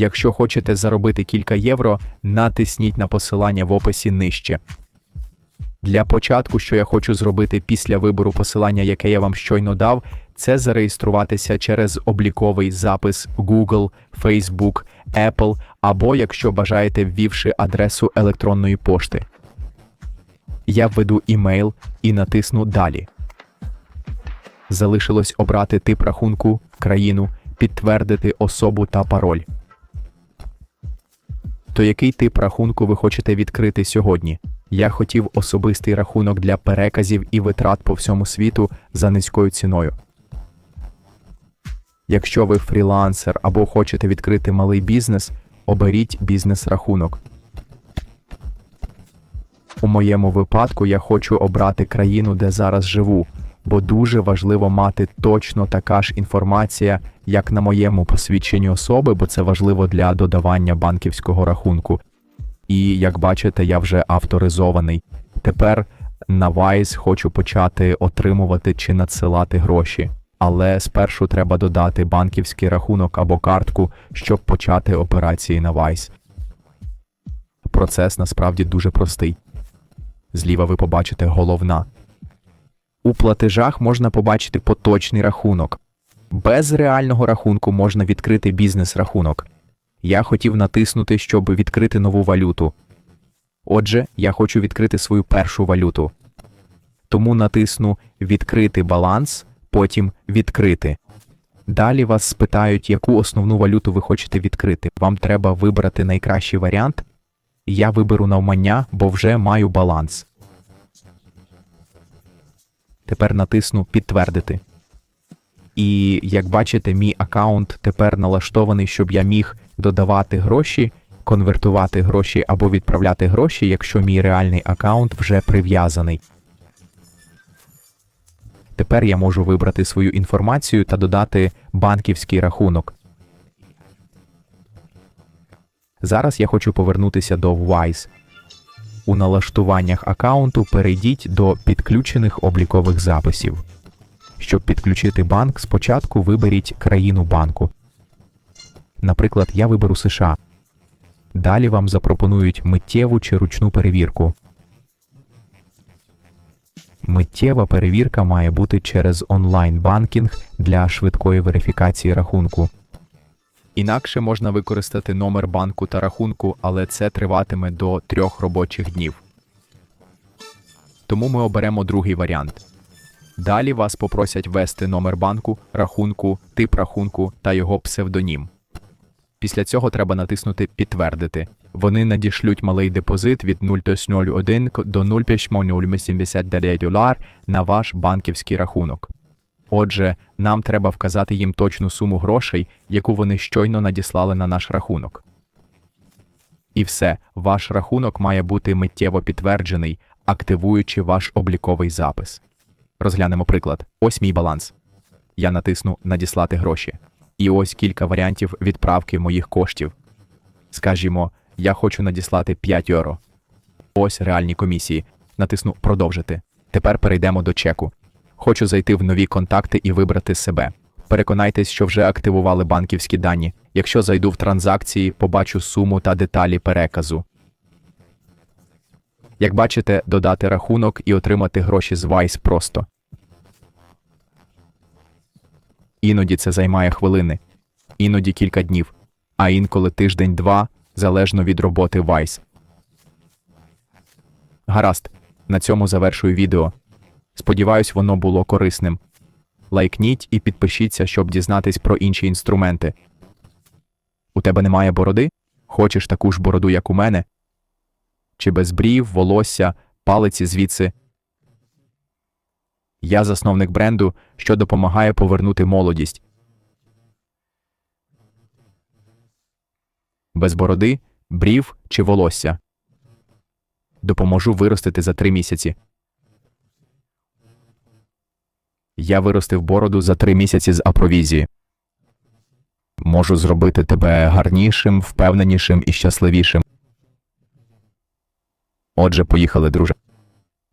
Якщо хочете заробити кілька євро, натисніть на посилання в описі нижче. Для початку, що я хочу зробити після вибору посилання, яке я вам щойно дав, це зареєструватися через обліковий запис Google, Facebook, Apple або, якщо бажаєте, ввівши адресу електронної пошти. Я введу імейл і натисну Далі. Залишилось обрати тип рахунку, країну, підтвердити особу та пароль. То який тип рахунку ви хочете відкрити сьогодні? Я хотів особистий рахунок для переказів і витрат по всьому світу за низькою ціною. Якщо ви фрілансер або хочете відкрити малий бізнес, оберіть бізнес-рахунок. У моєму випадку я хочу обрати країну, де зараз живу, бо дуже важливо мати точно така ж інформація, як на моєму посвідченні особи, бо це важливо для додавання банківського рахунку. І як бачите, я вже авторизований. Тепер на Wise хочу почати отримувати чи надсилати гроші. Але спершу треба додати банківський рахунок або картку, щоб почати операції на Wise. Процес насправді дуже простий. Зліва ви побачите головна. У платежах можна побачити поточний рахунок. Без реального рахунку можна відкрити бізнес-рахунок. Я хотів натиснути, щоб відкрити нову валюту. Отже, я хочу відкрити свою першу валюту. Тому натисну Відкрити баланс, потім Відкрити. Далі вас спитають, яку основну валюту ви хочете відкрити. Вам треба вибрати найкращий варіант. Я виберу навмання, бо вже маю баланс. Тепер натисну Підтвердити. І як бачите, мій аккаунт тепер налаштований, щоб я міг додавати гроші, конвертувати гроші або відправляти гроші, якщо мій реальний аккаунт вже прив'язаний. Тепер я можу вибрати свою інформацію та додати банківський рахунок. Зараз я хочу повернутися до Wise. У налаштуваннях аккаунту перейдіть до підключених облікових записів. Щоб підключити банк, спочатку виберіть країну банку. Наприклад, я виберу США. Далі вам запропонують миттєву чи ручну перевірку. Миттєва перевірка має бути через онлайн-банкінг для швидкої верифікації рахунку. Інакше можна використати номер банку та рахунку, але це триватиме до трьох робочих днів. Тому ми оберемо другий варіант. Далі вас попросять ввести номер банку, рахунку, тип рахунку та його псевдонім. Після цього треба натиснути Підтвердити. Вони надішлють малий депозит від 0,01 до 0,079 долар на ваш банківський рахунок. Отже, нам треба вказати їм точну суму грошей, яку вони щойно надіслали на наш рахунок. І все, ваш рахунок має бути миттєво підтверджений, активуючи ваш обліковий запис. Розглянемо приклад. Ось мій баланс. Я натисну Надіслати гроші. І ось кілька варіантів відправки моїх коштів. Скажімо, я хочу надіслати 5 євро. Ось реальні комісії. Натисну Продовжити. Тепер перейдемо до чеку. Хочу зайти в нові контакти і вибрати себе. Переконайтесь, що вже активували банківські дані. Якщо зайду в транзакції, побачу суму та деталі переказу. Як бачите, додати рахунок і отримати гроші з Wise просто. Іноді це займає хвилини, іноді кілька днів, а інколи тиждень-два, залежно від роботи Wise. Гаразд, на цьому завершую відео. Сподіваюсь, воно було корисним. Лайкніть і підпишіться, щоб дізнатись про інші інструменти. У тебе немає бороди? Хочеш таку ж бороду, як у мене? Чи без брів, волосся, палиці звідси? Я засновник бренду, що допомагає повернути молодість. Без бороди, брів чи волосся. Допоможу виростити за три місяці. Я виростив бороду за три місяці з апровізії. Можу зробити тебе гарнішим, впевненішим і щасливішим. Отже, поїхали, друже.